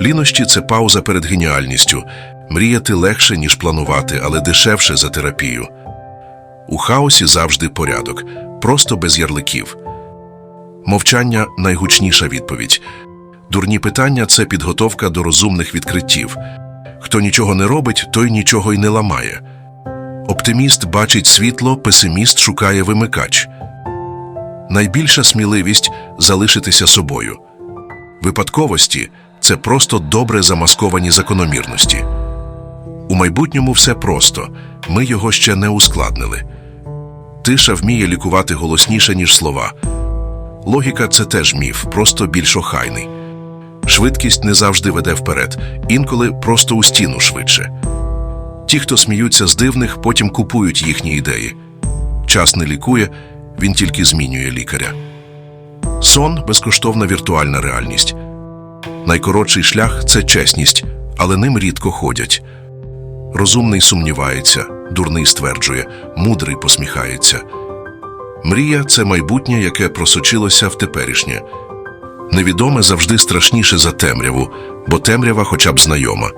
Лінощі це пауза перед геніальністю. Мріяти легше, ніж планувати, але дешевше за терапію. У хаосі завжди порядок, просто без ярликів. Мовчання найгучніша відповідь. Дурні питання це підготовка до розумних відкриттів. Хто нічого не робить, той нічого й не ламає. Оптиміст бачить світло, песиміст шукає вимикач. Найбільша сміливість залишитися собою. Випадковості це просто добре замасковані закономірності. У майбутньому все просто, ми його ще не ускладнили. Тиша вміє лікувати голосніше, ніж слова. Логіка це теж міф, просто більш охайний. Швидкість не завжди веде вперед, інколи просто у стіну швидше. Ті, хто сміються з дивних, потім купують їхні ідеї. Час не лікує, він тільки змінює лікаря. Сон безкоштовна віртуальна реальність. Найкоротший шлях це чесність, але ним рідко ходять. Розумний сумнівається, дурний стверджує, мудрий посміхається. Мрія це майбутнє, яке просочилося в теперішнє. Невідоме завжди страшніше за темряву, бо темрява хоча б знайома.